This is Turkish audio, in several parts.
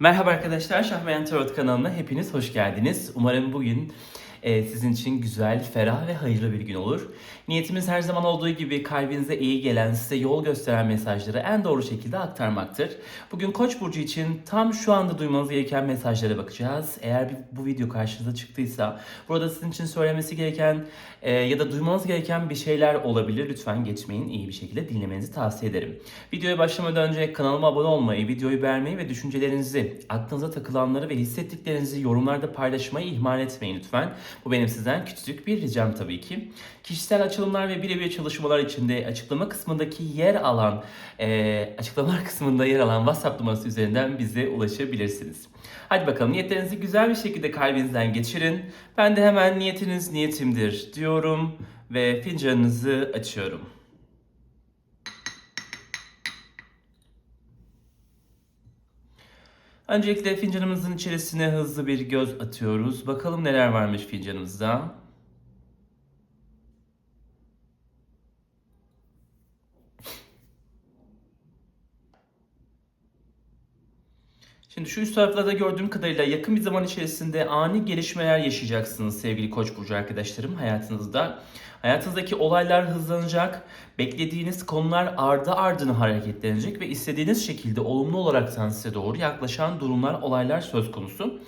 Merhaba arkadaşlar, Şahmeyan Tarot kanalına hepiniz hoş geldiniz. Umarım bugün e, sizin için güzel, ferah ve hayırlı bir gün olur. Niyetimiz her zaman olduğu gibi kalbinize iyi gelen, size yol gösteren mesajları en doğru şekilde aktarmaktır. Bugün Koç burcu için tam şu anda duymanız gereken mesajlara bakacağız. Eğer bu video karşınıza çıktıysa, burada sizin için söylemesi gereken e, ya da duymanız gereken bir şeyler olabilir. Lütfen geçmeyin, iyi bir şekilde dinlemenizi tavsiye ederim. Videoya başlamadan önce kanalıma abone olmayı, videoyu beğenmeyi ve düşüncelerinizi, aklınıza takılanları ve hissettiklerinizi yorumlarda paylaşmayı ihmal etmeyin lütfen. Bu benim sizden küçücük bir ricam tabii ki. Kişisel açılımlar ve birebir çalışmalar için de açıklama kısmındaki yer alan, e, açıklamalar kısmında yer alan WhatsApp numarası üzerinden bize ulaşabilirsiniz. Hadi bakalım niyetlerinizi güzel bir şekilde kalbinizden geçirin. Ben de hemen niyetiniz niyetimdir diyorum ve fincanınızı açıyorum. Öncelikle fincanımızın içerisine hızlı bir göz atıyoruz. Bakalım neler varmış fincanımızda. Şimdi şu üst taraflarda gördüğüm kadarıyla yakın bir zaman içerisinde ani gelişmeler yaşayacaksınız sevgili Koç burcu arkadaşlarım hayatınızda. Hayatınızdaki olaylar hızlanacak, beklediğiniz konular ardı ardına hareketlenecek ve istediğiniz şekilde olumlu olaraktan size doğru yaklaşan durumlar, olaylar söz konusu.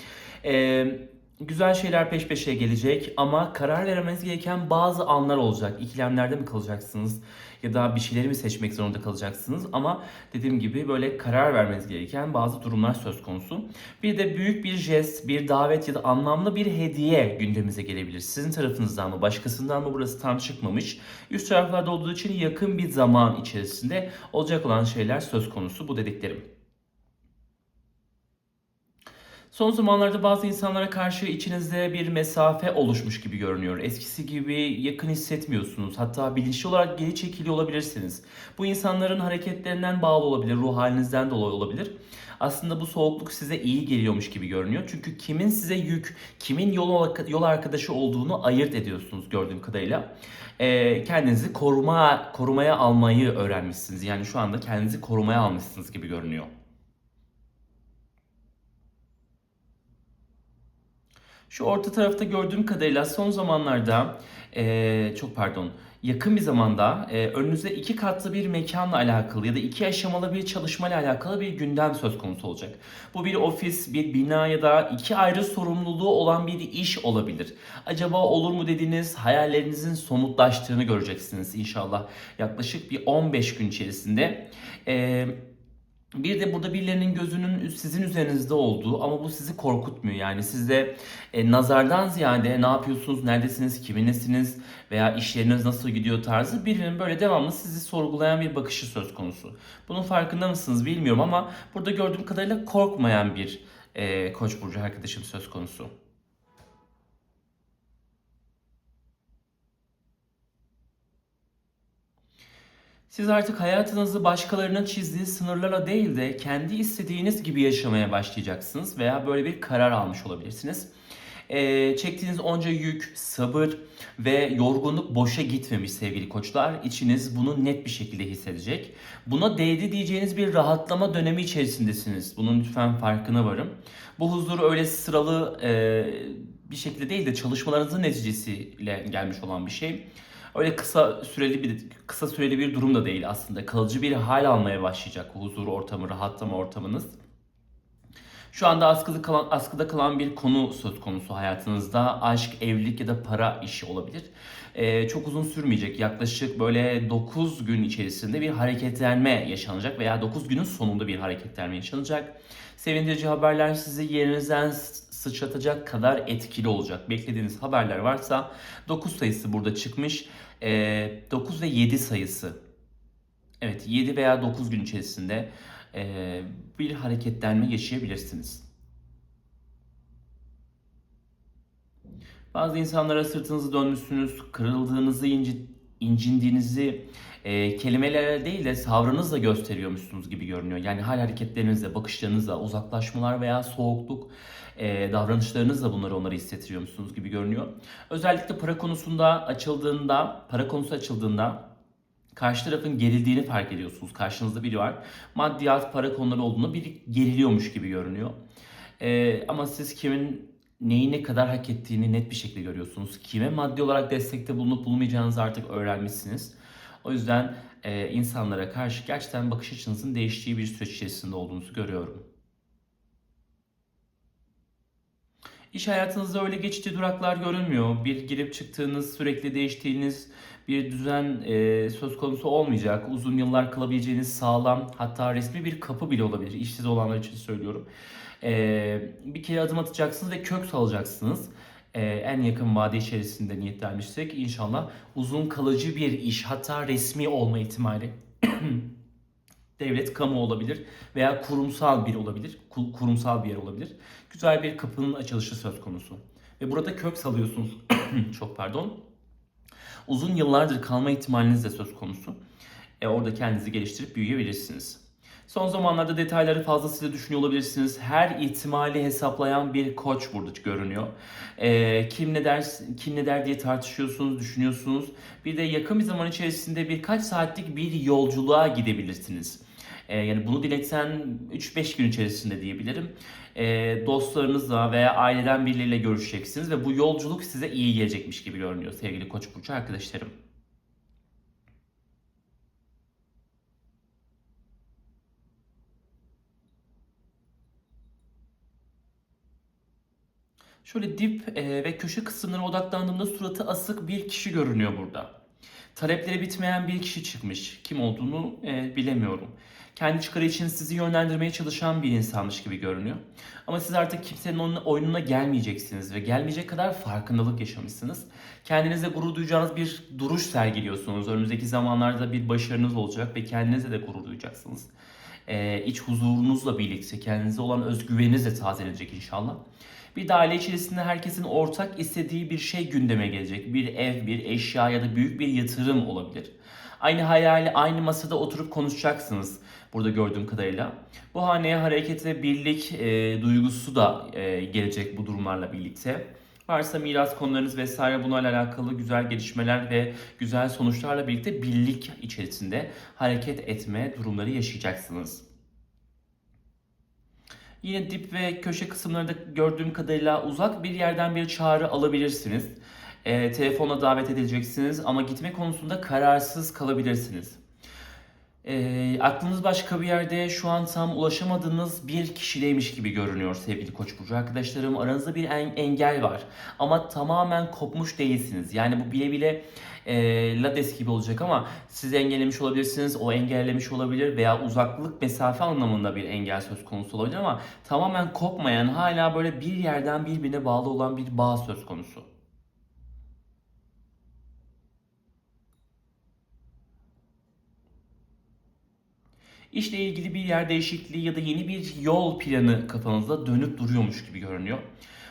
Ee, güzel şeyler peş peşe gelecek ama karar vermeniz gereken bazı anlar olacak. İkilemlerde mi kalacaksınız ya da bir şeyleri mi seçmek zorunda kalacaksınız ama dediğim gibi böyle karar vermeniz gereken bazı durumlar söz konusu. Bir de büyük bir jest, bir davet ya da anlamlı bir hediye gündemimize gelebilir. Sizin tarafınızdan mı, başkasından mı burası tam çıkmamış. Üst taraflarda olduğu için yakın bir zaman içerisinde olacak olan şeyler söz konusu bu dediklerim. Son zamanlarda bazı insanlara karşı içinizde bir mesafe oluşmuş gibi görünüyor. Eskisi gibi yakın hissetmiyorsunuz. Hatta bilinçli olarak geri çekiliyor olabilirsiniz. Bu insanların hareketlerinden bağlı olabilir, ruh halinizden dolayı olabilir. Aslında bu soğukluk size iyi geliyormuş gibi görünüyor. Çünkü kimin size yük, kimin yol, yol arkadaşı olduğunu ayırt ediyorsunuz gördüğüm kadarıyla. Ee, kendinizi koruma korumaya almayı öğrenmişsiniz. Yani şu anda kendinizi korumaya almışsınız gibi görünüyor. Şu orta tarafta gördüğüm kadarıyla son zamanlarda eee, çok pardon yakın bir zamanda eee, önünüzde iki katlı bir mekanla alakalı ya da iki aşamalı bir çalışmayla alakalı bir gündem söz konusu olacak. Bu bir ofis, bir bina ya da iki ayrı sorumluluğu olan bir iş olabilir. Acaba olur mu dediğiniz hayallerinizin somutlaştığını göreceksiniz inşallah yaklaşık bir 15 gün içerisinde. Eee bir de burada birilerinin gözünün sizin üzerinizde olduğu ama bu sizi korkutmuyor. Yani sizde e, nazardan ziyade ne yapıyorsunuz, neredesiniz, kiminlesiniz veya işleriniz nasıl gidiyor tarzı birinin böyle devamlı sizi sorgulayan bir bakışı söz konusu. Bunun farkında mısınız bilmiyorum ama burada gördüğüm kadarıyla korkmayan bir e, Koç burcu arkadaşım söz konusu. Siz artık hayatınızı başkalarının çizdiği sınırlarla değil de kendi istediğiniz gibi yaşamaya başlayacaksınız veya böyle bir karar almış olabilirsiniz. Ee, çektiğiniz onca yük, sabır ve yorgunluk boşa gitmemiş sevgili koçlar. İçiniz bunu net bir şekilde hissedecek. Buna değdi diyeceğiniz bir rahatlama dönemi içerisindesiniz. Bunun lütfen farkına varın. Bu huzur öyle sıralı e, bir şekilde değil de çalışmalarınızın neticesiyle gelmiş olan bir şey. Öyle kısa süreli bir kısa süreli bir durum da değil aslında. Kalıcı bir hal almaya başlayacak huzur ortamı, rahatlama ortamınız. Şu anda askıda kalan, askıda kalan bir konu söz konusu hayatınızda. Aşk, evlilik ya da para işi olabilir. Ee, çok uzun sürmeyecek. Yaklaşık böyle 9 gün içerisinde bir hareketlenme yaşanacak veya 9 günün sonunda bir hareketlenme yaşanacak. Sevindirici haberler sizi yerinizden sıçratacak kadar etkili olacak. Beklediğiniz haberler varsa 9 sayısı burada çıkmış. Ee, 9 ve 7 sayısı. Evet 7 veya 9 gün içerisinde e, bir hareketlenme yaşayabilirsiniz. Bazı insanlara sırtınızı dönmüşsünüz, kırıldığınızı, inci, incindiğinizi e, kelimelerle değil de savrınızla gösteriyormuşsunuz gibi görünüyor. Yani hal hareketlerinizle, bakışlarınızla, uzaklaşmalar veya soğukluk e, davranışlarınızla bunları onları hissettiriyormuşsunuz gibi görünüyor. Özellikle para konusunda açıldığında, para konusu açıldığında Karşı tarafın gerildiğini fark ediyorsunuz. Karşınızda biri var. Maddiyat, para konuları olduğunu biri geriliyormuş gibi görünüyor. Ee, ama siz kimin neyi ne kadar hak ettiğini net bir şekilde görüyorsunuz. Kime maddi olarak destekte bulunup bulunmayacağınızı artık öğrenmişsiniz. O yüzden e, insanlara karşı gerçekten bakış açınızın değiştiği bir süreç içerisinde olduğunuzu görüyorum. İş hayatınızda öyle geçici duraklar görünmüyor. Bir girip çıktığınız, sürekli değiştiğiniz bir düzen e, söz konusu olmayacak. Uzun yıllar kalabileceğiniz sağlam, hatta resmi bir kapı bile olabilir. İşsiz olanlar için söylüyorum. E, bir kere adım atacaksınız ve kök salacaksınız. E, en yakın vade içerisinde niyetlenmişsek inşallah uzun kalıcı bir iş, hatta resmi olma ihtimali devlet, kamu olabilir veya kurumsal bir olabilir, ku- kurumsal bir yer olabilir. Güzel bir kapının açılışı söz konusu. Ve burada kök salıyorsunuz. Çok pardon. Uzun yıllardır kalma ihtimaliniz de söz konusu. E, orada kendinizi geliştirip büyüyebilirsiniz. Son zamanlarda detayları fazlasıyla düşünüyor olabilirsiniz. Her ihtimali hesaplayan bir koç burada görünüyor. E, kim ne der, kim ne der diye tartışıyorsunuz, düşünüyorsunuz. Bir de yakın bir zaman içerisinde birkaç saatlik bir yolculuğa gidebilirsiniz. E, yani bunu dileksen 3-5 gün içerisinde diyebilirim. E, dostlarınızla veya aileden birileriyle görüşeceksiniz ve bu yolculuk size iyi gelecekmiş gibi görünüyor sevgili Koç burcu arkadaşlarım. Şöyle dip e, ve köşe kısımlarına odaklandığımda suratı asık bir kişi görünüyor burada. Talepleri bitmeyen bir kişi çıkmış. Kim olduğunu e, bilemiyorum. Kendi çıkarı için sizi yönlendirmeye çalışan bir insanmış gibi görünüyor. Ama siz artık kimsenin onun oyununa gelmeyeceksiniz ve gelmeyecek kadar farkındalık yaşamışsınız. Kendinize gurur duyacağınız bir duruş sergiliyorsunuz. Önümüzdeki zamanlarda bir başarınız olacak ve kendinize de gurur duyacaksınız. E, iç huzurunuzla birlikte kendinize olan özgüveniniz de tazelenecek inşallah. Bir de aile içerisinde herkesin ortak istediği bir şey gündeme gelecek. Bir ev, bir eşya ya da büyük bir yatırım olabilir. Aynı hayali aynı masada oturup konuşacaksınız burada gördüğüm kadarıyla. Bu haneye hareket ve birlik e, duygusu da e, gelecek bu durumlarla birlikte. Varsa miras konularınız vesaire bunlarla alakalı güzel gelişmeler ve güzel sonuçlarla birlikte birlik içerisinde hareket etme durumları yaşayacaksınız. Yine dip ve köşe kısımlarında gördüğüm kadarıyla uzak bir yerden bir çağrı alabilirsiniz. E, telefonla davet edileceksiniz ama gitme konusunda kararsız kalabilirsiniz. E, aklınız başka bir yerde şu an tam ulaşamadığınız bir kişideymiş gibi görünüyor sevgili Koç burcu arkadaşlarım. Aranızda bir en- engel var ama tamamen kopmuş değilsiniz. Yani bu bile bile e, Lades gibi olacak ama siz engellemiş olabilirsiniz, o engellemiş olabilir veya uzaklık mesafe anlamında bir engel söz konusu olabilir ama tamamen kopmayan hala böyle bir yerden birbirine bağlı olan bir bağ söz konusu. İşle ilgili bir yer değişikliği ya da yeni bir yol planı kafanızda dönüp duruyormuş gibi görünüyor.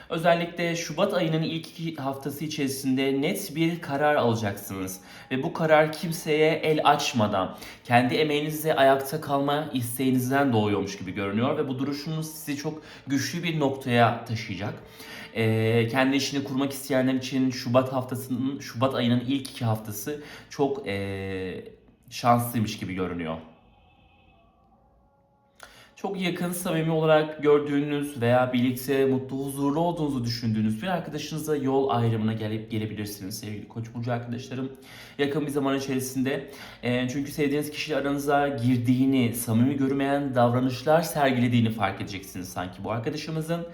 Özellikle Şubat ayının ilk iki haftası içerisinde net bir karar alacaksınız. Ve bu karar kimseye el açmadan, kendi emeğinizle ayakta kalma isteğinizden doğuyormuş gibi görünüyor. Ve bu duruşunuz sizi çok güçlü bir noktaya taşıyacak. Ee, kendi işini kurmak isteyenler için Şubat haftasının, Şubat ayının ilk iki haftası çok ee, şanslıymış gibi görünüyor. Çok yakın, samimi olarak gördüğünüz veya birlikte mutlu, huzurlu olduğunuzu düşündüğünüz bir arkadaşınızla yol ayrımına gelip gelebilirsiniz sevgili Koç burcu arkadaşlarım. Yakın bir zaman içerisinde. E, çünkü sevdiğiniz kişiyle aranıza girdiğini, samimi görmeyen davranışlar sergilediğini fark edeceksiniz sanki bu arkadaşımızın.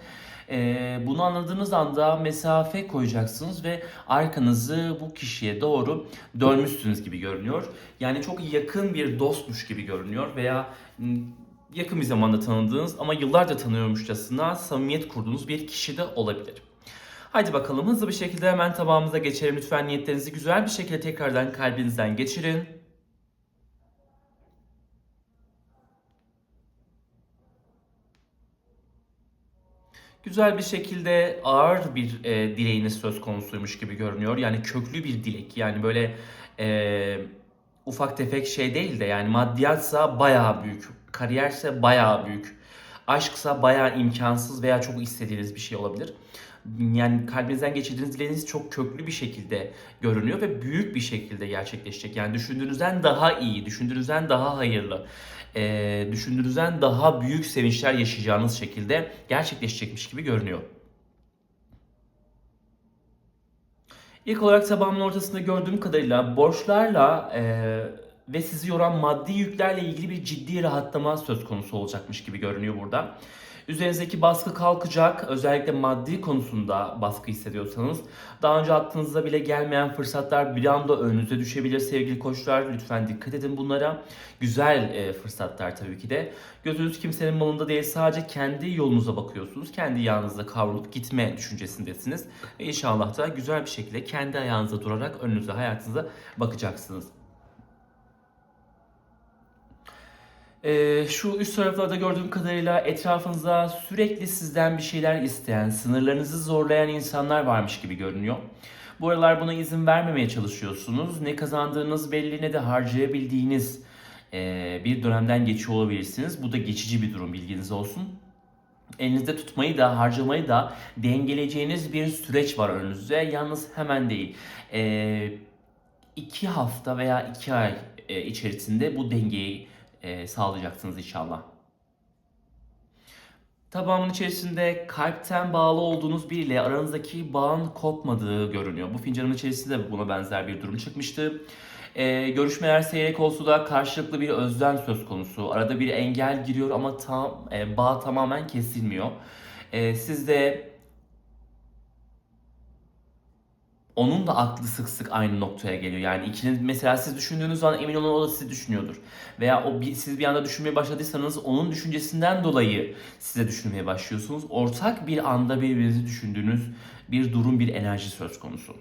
E, bunu anladığınız anda mesafe koyacaksınız ve arkanızı bu kişiye doğru dönmüşsünüz gibi görünüyor. Yani çok yakın bir dostmuş gibi görünüyor veya m, yakın bir zamanda tanıdığınız ama yıllarca tanıyormuşçasına samimiyet kurduğunuz bir kişi de olabilir. Haydi bakalım hızlı bir şekilde hemen tabağımıza geçelim. Lütfen niyetlerinizi güzel bir şekilde tekrardan kalbinizden geçirin. Güzel bir şekilde ağır bir e, dileğiniz söz konusuymuş gibi görünüyor. Yani köklü bir dilek. Yani böyle e, ufak tefek şey değil de yani maddiyatsa bayağı büyük. Kariyerse bayağı büyük. Aşksa bayağı imkansız veya çok istediğiniz bir şey olabilir. yani kalbinizden geçirdiğiniz dileğiniz çok köklü bir şekilde görünüyor ve büyük bir şekilde gerçekleşecek. Yani düşündüğünüzden daha iyi, düşündüğünüzden daha hayırlı, e, düşündüğünüzden daha büyük sevinçler yaşayacağınız şekilde gerçekleşecekmiş gibi görünüyor. İlk olarak tabağımın ortasında gördüğüm kadarıyla borçlarla e, ve sizi yoran maddi yüklerle ilgili bir ciddi rahatlama söz konusu olacakmış gibi görünüyor burada. Üzerinizdeki baskı kalkacak. Özellikle maddi konusunda baskı hissediyorsanız daha önce aklınıza bile gelmeyen fırsatlar bir anda önünüze düşebilir sevgili koçlar. Lütfen dikkat edin bunlara. Güzel e, fırsatlar tabii ki de. Gözünüz kimsenin malında değil sadece kendi yolunuza bakıyorsunuz. Kendi yağınızda kavrulup gitme düşüncesindesiniz. Ve inşallah da güzel bir şekilde kendi ayağınıza durarak önünüze hayatınıza bakacaksınız. Ee, şu üst taraflarda gördüğüm kadarıyla etrafınızda sürekli sizden bir şeyler isteyen, sınırlarınızı zorlayan insanlar varmış gibi görünüyor. Bu aralar buna izin vermemeye çalışıyorsunuz. Ne kazandığınız belli ne de harcayabildiğiniz e, bir dönemden geçiyor olabilirsiniz. Bu da geçici bir durum bilginiz olsun. Elinizde tutmayı da harcamayı da dengeleyeceğiniz bir süreç var önünüzde. Yalnız hemen değil. E, iki hafta veya iki ay e, içerisinde bu dengeyi e, sağlayacaksınız inşallah. Tabağımın içerisinde kalpten bağlı olduğunuz biriyle aranızdaki bağın kopmadığı görünüyor. Bu fincanın içerisinde de buna benzer bir durum çıkmıştı. E, görüşmeler seyrek olsa da karşılıklı bir özlem söz konusu. Arada bir engel giriyor ama tam e, bağ tamamen kesilmiyor. E, siz de onun da aklı sık sık aynı noktaya geliyor. Yani ikiniz mesela siz düşündüğünüz zaman emin olun o da sizi düşünüyordur. Veya o bir, siz bir anda düşünmeye başladıysanız onun düşüncesinden dolayı size düşünmeye başlıyorsunuz. Ortak bir anda birbirinizi düşündüğünüz bir durum, bir enerji söz konusu.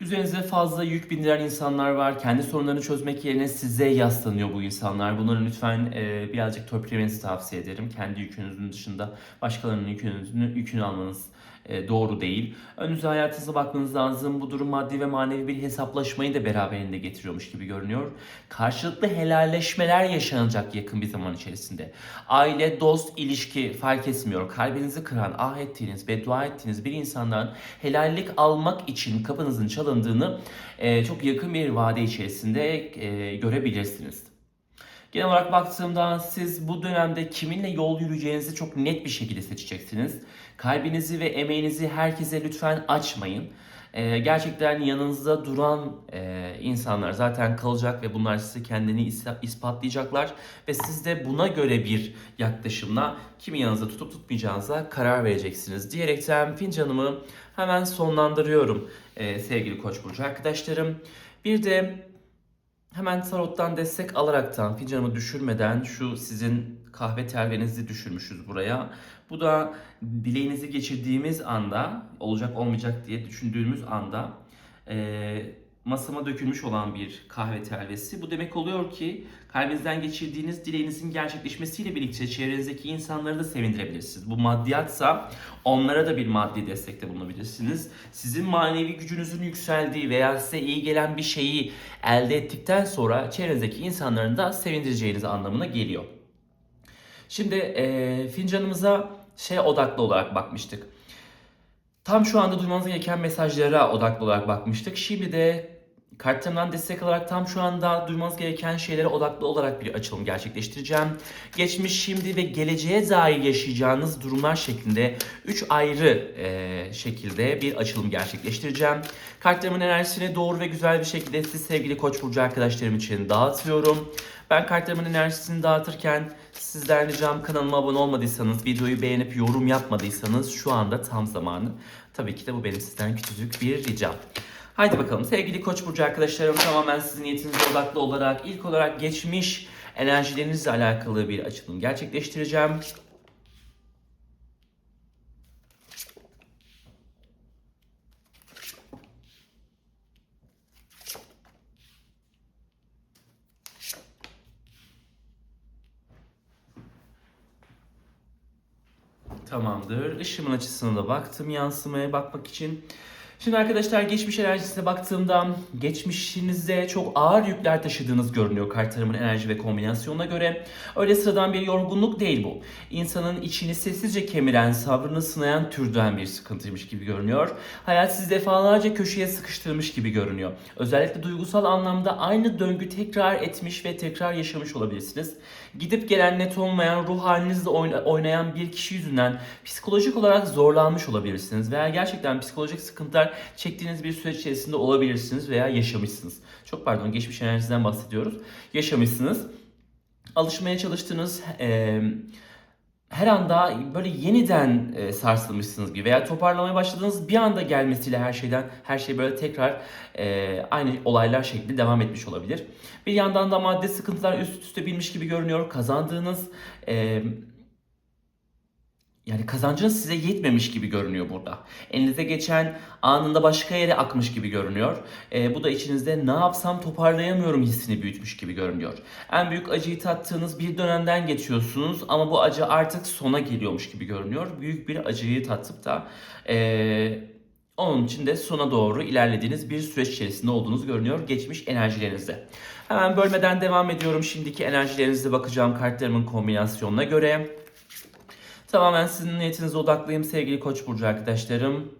Üzerinize fazla yük bindiren insanlar var. Kendi sorunlarını çözmek yerine size yaslanıyor bu insanlar. Bunları lütfen e, birazcık törpülemenizi tavsiye ederim. Kendi yükünüzün dışında başkalarının yükünü, yükünü almanız doğru değil. Önünüze hayatınıza bakmanız lazım. Bu durum maddi ve manevi bir hesaplaşmayı da beraberinde getiriyormuş gibi görünüyor. Karşılıklı helalleşmeler yaşanacak yakın bir zaman içerisinde. Aile, dost, ilişki fark etmiyor. Kalbinizi kıran, ah ettiğiniz, beddua ettiğiniz bir insandan helallik almak için kapınızın çalındığını e, çok yakın bir vade içerisinde e, görebilirsiniz. Genel olarak baktığımda siz bu dönemde kiminle yol yürüyeceğinizi çok net bir şekilde seçeceksiniz. Kalbinizi ve emeğinizi herkese lütfen açmayın. Ee, gerçekten yanınızda duran e, insanlar zaten kalacak ve bunlar size kendini ispatlayacaklar ve siz de buna göre bir yaklaşımla kimi yanınızda tutup tutmayacağınıza karar vereceksiniz diyerekten fincanımı hemen sonlandırıyorum e, sevgili Koç burcu arkadaşlarım. Bir de Hemen tarottan destek alaraktan fincanımı düşürmeden şu sizin kahve telvenizi düşürmüşüz buraya. Bu da dileğinizi geçirdiğimiz anda olacak olmayacak diye düşündüğümüz anda e, masama dökülmüş olan bir kahve telvesi. Bu demek oluyor ki kalbinizden geçirdiğiniz dileğinizin gerçekleşmesiyle birlikte çevrenizdeki insanları da sevindirebilirsiniz. Bu maddiyatsa onlara da bir maddi destekte bulunabilirsiniz. Sizin manevi gücünüzün yükseldiği veya size iyi gelen bir şeyi elde ettikten sonra çevrenizdeki insanların da sevindireceğiniz anlamına geliyor. Şimdi e, fincanımıza şey odaklı olarak bakmıştık. Tam şu anda duymanız gereken mesajlara odaklı olarak bakmıştık. Şimdi de Kartlarımdan destek alarak tam şu anda duymanız gereken şeylere odaklı olarak bir açılım gerçekleştireceğim. Geçmiş, şimdi ve geleceğe dair yaşayacağınız durumlar şeklinde 3 ayrı e, şekilde bir açılım gerçekleştireceğim. Kartlarımın enerjisini doğru ve güzel bir şekilde siz sevgili Koç burcu arkadaşlarım için dağıtıyorum. Ben kartlarımın enerjisini dağıtırken sizden ricam kanalıma abone olmadıysanız, videoyu beğenip yorum yapmadıysanız şu anda tam zamanı. Tabii ki de bu benim sizden küçücük bir ricam. Haydi bakalım sevgili Koç burcu arkadaşlarım tamamen sizin niyetinize odaklı olarak ilk olarak geçmiş enerjilerinizle alakalı bir açılım gerçekleştireceğim. Tamamdır. Işığımın açısına da baktım yansımaya bakmak için. Şimdi arkadaşlar geçmiş enerjisine baktığımda geçmişinizde çok ağır yükler taşıdığınız görünüyor kartlarımın enerji ve kombinasyonuna göre. Öyle sıradan bir yorgunluk değil bu. İnsanın içini sessizce kemiren, sabrını sınayan türden bir sıkıntıymış gibi görünüyor. Hayat sizi defalarca köşeye sıkıştırmış gibi görünüyor. Özellikle duygusal anlamda aynı döngü tekrar etmiş ve tekrar yaşamış olabilirsiniz. Gidip gelen net olmayan ruh halinizle oyna- oynayan bir kişi yüzünden psikolojik olarak zorlanmış olabilirsiniz veya gerçekten psikolojik sıkıntılar çektiğiniz bir süreç içerisinde olabilirsiniz veya yaşamışsınız. Çok pardon geçmiş enerjiden bahsediyoruz. Yaşamışsınız. Alışmaya çalıştığınız eee, her anda böyle yeniden e, sarsılmışsınız gibi veya toparlamaya başladığınız bir anda gelmesiyle her şeyden her şey böyle tekrar e, aynı olaylar şeklinde devam etmiş olabilir. Bir yandan da madde sıkıntılar üst üste binmiş gibi görünüyor. Kazandığınız e, yani kazancınız size yetmemiş gibi görünüyor burada. Elinize geçen anında başka yere akmış gibi görünüyor. E, bu da içinizde ne yapsam toparlayamıyorum hissini büyütmüş gibi görünüyor. En büyük acıyı tattığınız bir dönemden geçiyorsunuz ama bu acı artık sona geliyormuş gibi görünüyor. Büyük bir acıyı tatıp da e, onun için de sona doğru ilerlediğiniz bir süreç içerisinde olduğunuz görünüyor geçmiş enerjilerinizde. Hemen bölmeden devam ediyorum. Şimdiki enerjilerinize bakacağım kartlarımın kombinasyonuna göre. Tamamen sizin niyetinize odaklıyım sevgili Koç burcu arkadaşlarım.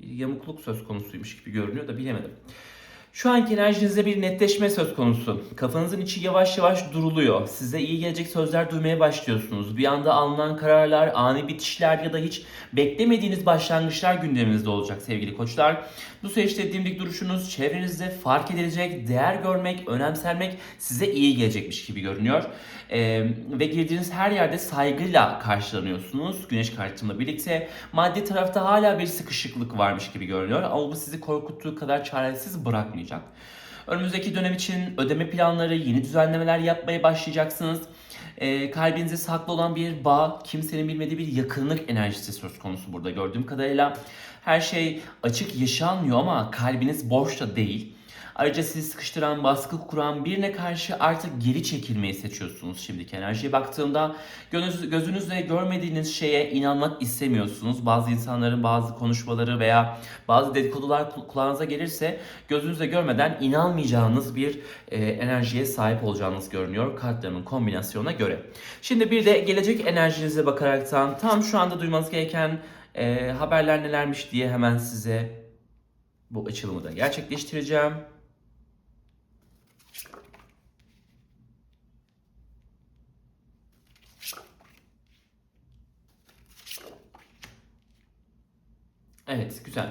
Bir yamukluk söz konusuymuş gibi görünüyor da bilemedim. Şu anki enerjinizde bir netleşme söz konusu. Kafanızın içi yavaş yavaş duruluyor. Size iyi gelecek sözler duymaya başlıyorsunuz. Bir anda alınan kararlar, ani bitişler ya da hiç beklemediğiniz başlangıçlar gündeminizde olacak sevgili koçlar. Bu süreçte dimdik duruşunuz çevrenizde fark edilecek, değer görmek, önemsenmek size iyi gelecekmiş gibi görünüyor. Ee, ve girdiğiniz her yerde saygıyla karşılanıyorsunuz. Güneş kartımla birlikte maddi tarafta hala bir sıkışıklık varmış gibi görünüyor. Ama bu sizi korkuttuğu kadar çaresiz bırakmayacak. Önümüzdeki dönem için ödeme planları, yeni düzenlemeler yapmaya başlayacaksınız. Ee, kalbinize saklı olan bir bağ, kimsenin bilmediği bir yakınlık enerjisi söz konusu burada gördüğüm kadarıyla. Her şey açık yaşanmıyor ama kalbiniz boş da değil. Ayrıca sizi sıkıştıran, baskı kuran birine karşı artık geri çekilmeyi seçiyorsunuz şimdiki enerjiye baktığımda. Gözünüz, gözünüzle görmediğiniz şeye inanmak istemiyorsunuz. Bazı insanların bazı konuşmaları veya bazı dedikodular kul- kulağınıza gelirse gözünüzle görmeden inanmayacağınız bir e, enerjiye sahip olacağınız görünüyor kartlarımın kombinasyonuna göre. Şimdi bir de gelecek enerjinize bakaraktan tam şu anda duymanız gereken e, haberler nelermiş diye hemen size bu açılımı da gerçekleştireceğim. Evet, güzel.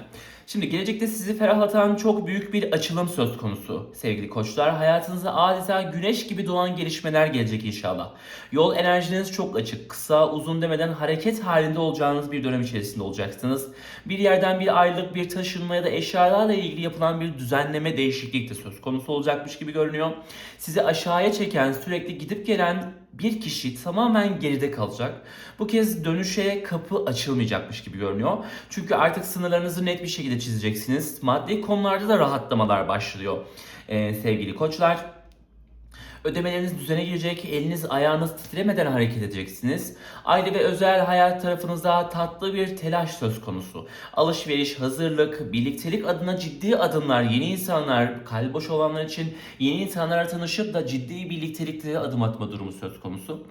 Şimdi gelecekte sizi ferahlatan çok büyük bir açılım söz konusu sevgili koçlar. Hayatınıza adeta güneş gibi doğan gelişmeler gelecek inşallah. Yol enerjiniz çok açık. Kısa, uzun demeden hareket halinde olacağınız bir dönem içerisinde olacaksınız. Bir yerden bir ayrılık, bir taşınma ya da eşyalarla ilgili yapılan bir düzenleme değişiklik de söz konusu olacakmış gibi görünüyor. Sizi aşağıya çeken, sürekli gidip gelen bir kişi tamamen geride kalacak. Bu kez dönüşe kapı açılmayacakmış gibi görünüyor. Çünkü artık sınırlarınızı net bir şekilde çizeceksiniz. Maddi konularda da rahatlamalar başlıyor ee, sevgili koçlar. Ödemeleriniz düzene girecek, eliniz ayağınız titremeden hareket edeceksiniz. Aile ve özel hayat tarafınızda tatlı bir telaş söz konusu. Alışveriş, hazırlık, birliktelik adına ciddi adımlar, yeni insanlar, kalbi boş olanlar için yeni insanlarla tanışıp da ciddi birlikteliklere adım atma durumu söz konusu.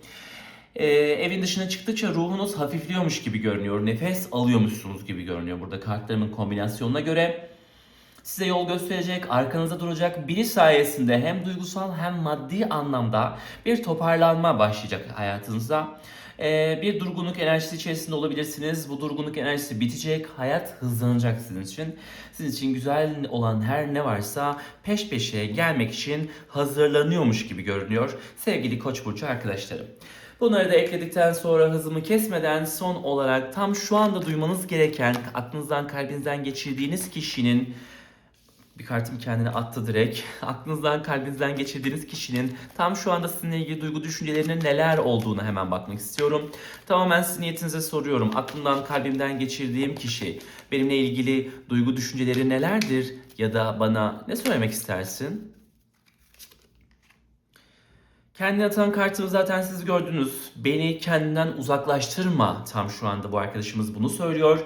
Ee, evin dışına çıktıkça ruhunuz hafifliyormuş gibi görünüyor. Nefes alıyormuşsunuz gibi görünüyor burada kartlarımın kombinasyonuna göre size yol gösterecek, arkanızda duracak biri sayesinde hem duygusal hem maddi anlamda bir toparlanma başlayacak hayatınızda. Ee, bir durgunluk enerjisi içerisinde olabilirsiniz. Bu durgunluk enerjisi bitecek, hayat hızlanacak sizin için. Sizin için güzel olan her ne varsa peş peşe gelmek için hazırlanıyormuş gibi görünüyor sevgili Koç burcu arkadaşlarım. Bunları da ekledikten sonra hızımı kesmeden son olarak tam şu anda duymanız gereken, aklınızdan kalbinizden geçirdiğiniz kişinin bir kartım kendine attı direkt. Aklınızdan, kalbinizden geçirdiğiniz kişinin tam şu anda sizinle ilgili duygu düşüncelerinin neler olduğunu hemen bakmak istiyorum. Tamamen sizin niyetinize soruyorum. Aklımdan, kalbimden geçirdiğim kişi benimle ilgili duygu düşünceleri nelerdir? Ya da bana ne söylemek istersin? Kendine atan kartımı zaten siz gördünüz. Beni kendinden uzaklaştırma tam şu anda bu arkadaşımız bunu söylüyor.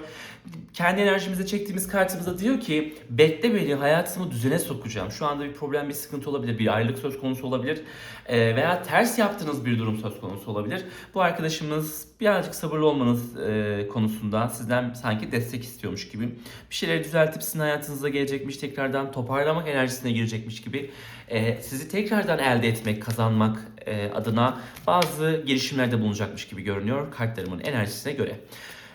Kendi enerjimize çektiğimiz kartımızda diyor ki bekle beni hayatımı düzene sokacağım. Şu anda bir problem bir sıkıntı olabilir. Bir ayrılık söz konusu olabilir. Ee, veya ters yaptığınız bir durum söz konusu olabilir. Bu arkadaşımız birazcık sabırlı olmanız e, konusunda sizden sanki destek istiyormuş gibi. Bir şeyleri düzeltip sizin hayatınıza gelecekmiş. Tekrardan toparlamak enerjisine girecekmiş gibi. E, sizi tekrardan elde etmek, kazanmak e, adına bazı girişimlerde bulunacakmış gibi görünüyor kartlarımın enerjisine göre.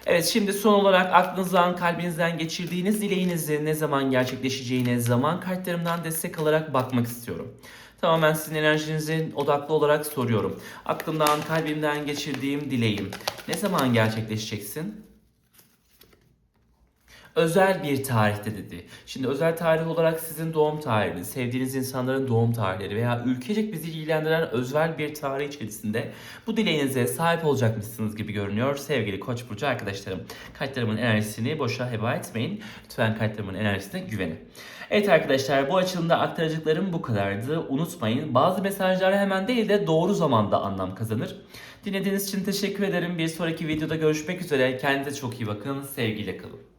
Evet şimdi son olarak aklınızdan, kalbinizden geçirdiğiniz dileğinizin ne zaman gerçekleşeceğine zaman kartlarımdan destek alarak bakmak istiyorum. Tamamen sizin enerjinizin odaklı olarak soruyorum. Aklımdan, kalbimden geçirdiğim dileğim ne zaman gerçekleşeceksin? Özel bir tarihte dedi. Şimdi özel tarih olarak sizin doğum tarihiniz, sevdiğiniz insanların doğum tarihleri veya ülkecek bizi ilgilendiren özel bir tarih içerisinde bu dileğinize sahip olacakmışsınız gibi görünüyor sevgili Koç burcu arkadaşlarım. Kartlarımın enerjisini boşa heba etmeyin. Lütfen kartlarımın enerjisine güvenin. Evet arkadaşlar bu açılımda aktaracaklarım bu kadardı. Unutmayın bazı mesajlar hemen değil de doğru zamanda anlam kazanır. Dinlediğiniz için teşekkür ederim. Bir sonraki videoda görüşmek üzere. Kendinize çok iyi bakın. Sevgiyle kalın.